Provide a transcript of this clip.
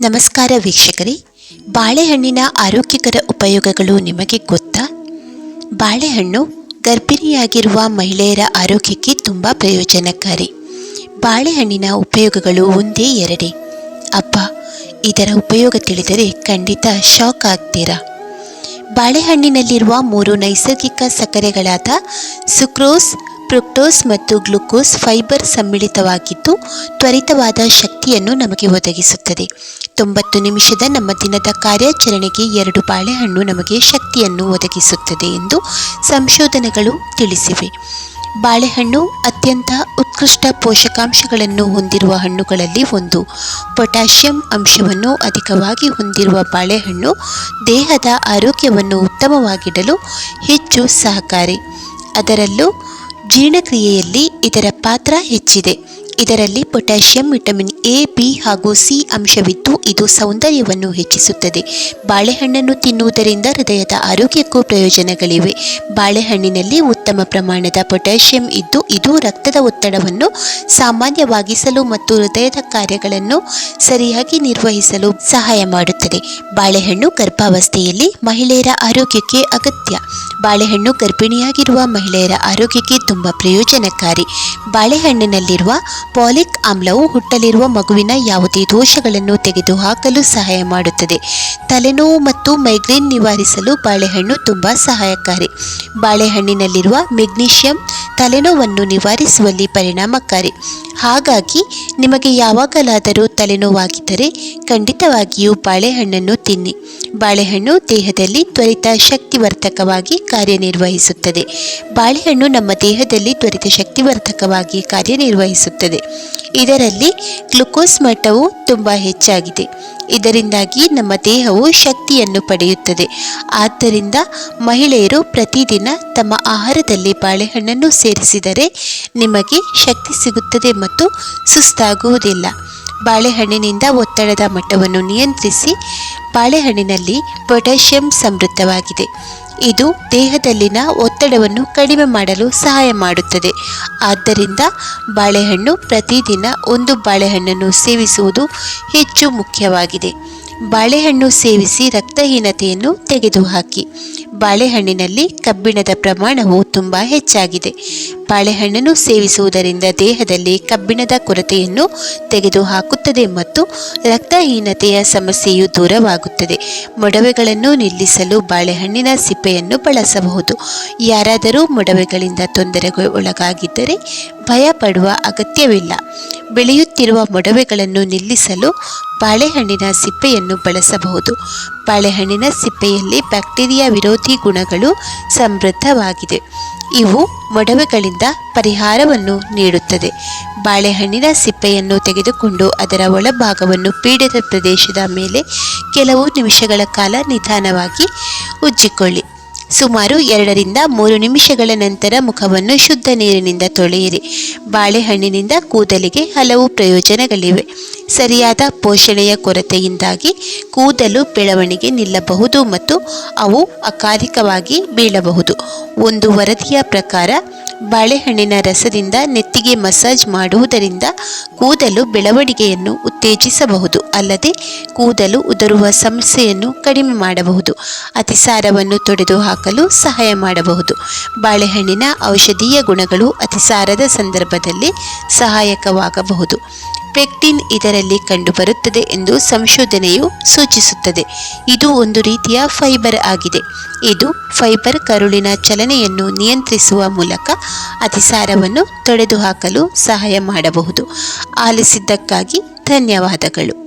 ನಮಸ್ಕಾರ ವೀಕ್ಷಕರೇ. ಬಾಳೆಹಣ್ಣಿನ ಆರೋಗ್ಯಕರ ಉಪಯೋಗಗಳು ನಿಮಗೆ ಗೊತ್ತಾ? ಬಾಳೆಹಣ್ಣು ಗರ್ಭಿಣಿಯಾಗಿರುವ ಮಹಿಳೆಯರ ಆರೋಗ್ಯಕ್ಕೆ ತುಂಬ ಪ್ರಯೋಜನಕಾರಿ. ಬಾಳೆಹಣ್ಣಿನ ಉಪಯೋಗಗಳು ಒಂದೇ ಎರಡೇ. ಅಪ್ಪ, ಇದರ ಉಪಯೋಗ ತಿಳಿದರೆ ಖಂಡಿತ ಶಾಕ್ ಆಗ್ತೀರಾ? ಬಾಳೆಹಣ್ಣಿನಲ್ಲಿರುವ ಮೂರು ನೈಸರ್ಗಿಕ ಸಕ್ಕರೆಗಳಾದ ಸುಕ್ರೋಸ್ ಫ್ರುಕ್ಟೋಸ್ ಮತ್ತು ಗ್ಲುಕೋಸ್ ಫೈಬರ್ ಸಮ್ಮಿಳಿತವಾಗಿದ್ದು, ತ್ವರಿತವಾದ ಶಕ್ತಿಯನ್ನು ನಮಗೆ ಒದಗಿಸುತ್ತದೆ. ತೊಂಬತ್ತು ನಿಮಿಷದ ನಮ್ಮ ದಿನದ ಕಾರ್ಯಾಚರಣೆಗೆ ಎರಡು ಬಾಳೆಹಣ್ಣು ನಮಗೆ ಶಕ್ತಿಯನ್ನು ಒದಗಿಸುತ್ತದೆ ಎಂದು ಸಂಶೋಧನೆಗಳು ತಿಳಿಸಿವೆ. ಬಾಳೆಹಣ್ಣು ಅತ್ಯಂತ ಉತ್ಕೃಷ್ಟ ಪೋಷಕಾಂಶಗಳನ್ನು ಹೊಂದಿರುವ ಹಣ್ಣುಗಳಲ್ಲಿ ಒಂದು. ಪೊಟ್ಯಾಷಿಯಂ ಅಂಶವನ್ನು ಅಧಿಕವಾಗಿ ಹೊಂದಿರುವ ಬಾಳೆಹಣ್ಣು ದೇಹದ ಆರೋಗ್ಯವನ್ನು ಉತ್ತಮವಾಗಿಡಲು ಹೆಚ್ಚು ಸಹಕಾರಿ. ಅದರಲ್ಲೂ ಜೀರ್ಣಕ್ರಿಯೆಯಲ್ಲಿ ಇದರ ಪಾತ್ರ ಹೆಚ್ಚಿದೆ. ಇದರಲ್ಲಿ ಪೊಟ್ಯಾಷಿಯಂ ವಿಟಮಿನ್ ಎ, ಬಿ ಹಾಗೂ ಸಿ ಅಂಶವಿದ್ದು ಇದು ಸೌಂದರ್ಯವನ್ನು ಹೆಚ್ಚಿಸುತ್ತದೆ. ಬಾಳೆಹಣ್ಣನ್ನು ತಿನ್ನುವುದರಿಂದ ಹೃದಯದ ಆರೋಗ್ಯಕ್ಕೂ ಪ್ರಯೋಜನಗಳಿವೆ. ಬಾಳೆಹಣ್ಣಿನಲ್ಲಿ ಉತ್ತಮ ಪ್ರಮಾಣದ ಪೊಟ್ಯಾಷಿಯಂ ಇದ್ದು ಇದು ರಕ್ತದ ಒತ್ತಡವನ್ನು ಸಾಮಾನ್ಯವಾಗಿಸಲು ಮತ್ತು ಹೃದಯದ ಕಾರ್ಯಗಳನ್ನು ಸರಿಯಾಗಿ ನಿರ್ವಹಿಸಲು ಸಹಾಯ ಮಾಡುತ್ತದೆ. ಬಾಳೆಹಣ್ಣು ಗರ್ಭಾವಸ್ಥೆಯಲ್ಲಿ ಮಹಿಳೆಯರ ಆರೋಗ್ಯಕ್ಕೆ ಅಗತ್ಯ. ಬಾಳೆಹಣ್ಣು ಗರ್ಭಿಣಿಯಾಗಿರುವ ಮಹಿಳೆಯರ ಆರೋಗ್ಯಕ್ಕೆ ತುಂಬ ಪ್ರಯೋಜನಕಾರಿ. ಬಾಳೆಹಣ್ಣಿನಲ್ಲಿರುವ ಪಾಲಿಕ್ ಆಮ್ಲವು ಹುಟ್ಟಲಿರುವ ಮಗುವಿನ ಯಾವುದೇ ದೋಷಗಳನ್ನು ತೆಗೆದುಹಾಕಲು ಸಹಾಯ ಮಾಡುತ್ತದೆ. ತಲೆನೋವು ಮತ್ತು ಮೈಗ್ರೇನ್ ನಿವಾರಿಸಲು ಬಾಳೆಹಣ್ಣು ತುಂಬ ಸಹಾಯಕಾರಿ. ಬಾಳೆಹಣ್ಣಿನಲ್ಲಿರುವ ಮೆಗ್ನೀಷಿಯಂ ತಲೆನೋವನ್ನು ನಿವಾರಿಸುವಲ್ಲಿ ಪರಿಣಾಮಕಾರಿ. ಹಾಗಾಗಿ ನಿಮಗೆ ಯಾವಾಗಲಾದರೂ ತಲೆನೋವಾಗಿದ್ದರೆ ಖಂಡಿತವಾಗಿಯೂ ಬಾಳೆಹಣ್ಣನ್ನು ತಿನ್ನಿ. ಬಾಳೆಹಣ್ಣು ದೇಹದಲ್ಲಿ ತ್ವರಿತ ಶಕ್ತಿವರ್ಧಕವಾಗಿ ಕಾರ್ಯನಿರ್ವಹಿಸುತ್ತದೆ. ಬಾಳೆಹಣ್ಣು ನಮ್ಮ ದೇಹದಲ್ಲಿ ತ್ವರಿತ ಶಕ್ತಿವರ್ಧಕವಾಗಿ ಕಾರ್ಯನಿರ್ವಹಿಸುತ್ತದೆ. ಇದರಲ್ಲಿ ಗ್ಲುಕೋಸ್ ಮಟ್ಟವು ತುಂಬ ಹೆಚ್ಚಾಗಿದೆ. ಇದರಿಂದಾಗಿ ನಮ್ಮ ದೇಹವು ಶಕ್ತಿಯನ್ನು ಪಡೆಯುತ್ತದೆ. ಆದ್ದರಿಂದ ಮಹಿಳೆಯರು ಪ್ರತಿದಿನ ತಮ್ಮ ಆಹಾರದಲ್ಲಿ ಬಾಳೆಹಣ್ಣನ್ನು ಸೇರಿಸಿದರೆ ನಿಮಗೆ ಶಕ್ತಿ ಸಿಗುತ್ತದೆ ಮತ್ತು ಸುಸ್ತಾಗುವುದಿಲ್ಲ. ಬಾಳೆಹಣ್ಣಿನಿಂದ ಒತ್ತಡದ ಮಟ್ಟವನ್ನು ನಿಯಂತ್ರಿಸಿ ಬಾಳೆಹಣ್ಣಿನಲ್ಲಿ ಪೊಟ್ಯಾಷಿಯಂ ಸಮೃದ್ಧವಾಗಿದೆ. ಇದು ದೇಹದಲ್ಲಿನ ಒತ್ತಡವನ್ನು ಕಡಿಮೆ ಮಾಡಲು ಸಹಾಯ ಮಾಡುತ್ತದೆ. ಆದ್ದರಿಂದ ಬಾಳೆಹಣ್ಣು ಪ್ರತಿದಿನ ಒಂದು ಬಾಳೆಹಣ್ಣನ್ನು ಸೇವಿಸುವುದು ಹೆಚ್ಚು ಮುಖ್ಯವಾಗಿದೆ. ಬಾಳೆಹಣ್ಣು ಸೇವಿಸಿ ರಕ್ತಹೀನತೆಯನ್ನು ತೆಗೆದುಹಾಕಿ. ಬಾಳೆಹಣ್ಣಿನಲ್ಲಿ ಕಬ್ಬಿಣದ ಪ್ರಮಾಣವು ತುಂಬ ಹೆಚ್ಚಾಗಿದೆ. ಬಾಳೆಹಣ್ಣನ್ನು ಸೇವಿಸುವುದರಿಂದ ದೇಹದಲ್ಲಿ ಕಬ್ಬಿಣದ ಕೊರತೆಯನ್ನು ತೆಗೆದುಹಾಕುತ್ತದೆ ಮತ್ತು ರಕ್ತಹೀನತೆಯ ಸಮಸ್ಯೆಯು ದೂರವಾಗುತ್ತದೆ. ಮೊಡವೆಗಳನ್ನು ನಿಲ್ಲಿಸಲು ಬಾಳೆಹಣ್ಣಿನ ಸಿಪ್ಪೆಯನ್ನು ಬಳಸಬಹುದು. ಯಾರಾದರೂ ಮೊಡವೆಗಳಿಂದ ತೊಂದರೆಗೆ ಒಳಗಾಗಿದ್ದರೆ ಭಯ ಪಡುವ ಅಗತ್ಯವಿಲ್ಲ. ಬೆಳೆಯುತ್ತಿರುವ ಮೊಡವೆಗಳನ್ನು ನಿಲ್ಲಿಸಲು ಬಾಳೆಹಣ್ಣಿನ ಸಿಪ್ಪೆಯನ್ನು ಬಳಸಬಹುದು. ಬಾಳೆಹಣ್ಣಿನ ಸಿಪ್ಪೆಯಲ್ಲಿ ಬ್ಯಾಕ್ಟೀರಿಯಾ ವಿರೋಧಿ ಗುಣಗಳು ಸಮೃದ್ಧವಾಗಿದೆ. ಇವು ಮೊಡವೆಗಳಿಂದ ಪರಿಹಾರವನ್ನು ನೀಡುತ್ತದೆ. ಬಾಳೆಹಣ್ಣಿನ ಸಿಪ್ಪೆಯನ್ನು ತೆಗೆದುಕೊಂಡು ಅದರ ಒಳಭಾಗವನ್ನು ಪೀಡಿತ ಪ್ರದೇಶದ ಮೇಲೆ ಕೆಲವು ನಿಮಿಷಗಳ ಕಾಲ ನಿಧಾನವಾಗಿ ಉಜ್ಜಿಕೊಳ್ಳಿ. ಸುಮಾರು ಎರಡರಿಂದ ಮೂರು ನಿಮಿಷಗಳ ನಂತರ ಮುಖವನ್ನು ಶುದ್ಧ ನೀರಿನಿಂದ ತೊಳೆಯಿರಿ. ಬಾಳೆಹಣ್ಣಿನಿಂದ ಕೂದಲಿಗೆ ಹಲವು ಪ್ರಯೋಜನಗಳಿವೆ. ಸರಿಯಾದ ಪೋಷಣೆಯ ಕೊರತೆಯಿಂದಾಗಿ ಕೂದಲು ಬೆಳವಣಿಗೆ ನಿಲ್ಲಬಹುದು ಮತ್ತು ಅವು ಅಕಾಲಿಕವಾಗಿ ಬೀಳಬಹುದು. ಒಂದು ವರದಿಯ ಪ್ರಕಾರ, ಬಾಳೆಹಣ್ಣಿನ ರಸದಿಂದ ನೆತ್ತಿಗೆ ಮಸಾಜ್ ಮಾಡುವುದರಿಂದ ಕೂದಲು ಬೆಳವಣಿಗೆಯನ್ನು ಉತ್ತೇಜಿಸಬಹುದು, ಅಲ್ಲದೆ ಕೂದಲು ಉದುರುವ ಸಮಸ್ಯೆಯನ್ನು ಕಡಿಮೆ ಮಾಡಬಹುದು, ಅತಿಸಾರವನ್ನು ತೊಡೆದುಹಾಕಲು ಸಹಾಯ ಮಾಡಬಹುದು. ಬಾಳೆಹಣ್ಣಿನ ಔಷಧೀಯ ಗುಣಗಳು ಅತಿಸಾರದ ಸಂದರ್ಭದಲ್ಲಿ ಸಹಾಯಕವಾಗಬಹುದು. ಪೆಕ್ಟಿನ್ ಇದರಲ್ಲಿ ಕಂಡುಬರುತ್ತದೆ ಎಂದು ಸಂಶೋಧನೆಯು ಸೂಚಿಸುತ್ತದೆ. ಇದು ಒಂದು ರೀತಿಯ ಫೈಬರ್ ಆಗಿದೆ. ಇದು ಫೈಬರ್ ಕರುಳಿನ ಚಲನೆಯನ್ನು ನಿಯಂತ್ರಿಸುವ ಮೂಲಕ ಅತಿಸಾರವನ್ನು ತೊಡೆದುಹಾಕಲು ಸಹಾಯ ಮಾಡಬಹುದು. ಆಲಿಸಿದ್ದಕ್ಕಾಗಿ ಧನ್ಯವಾದಗಳು.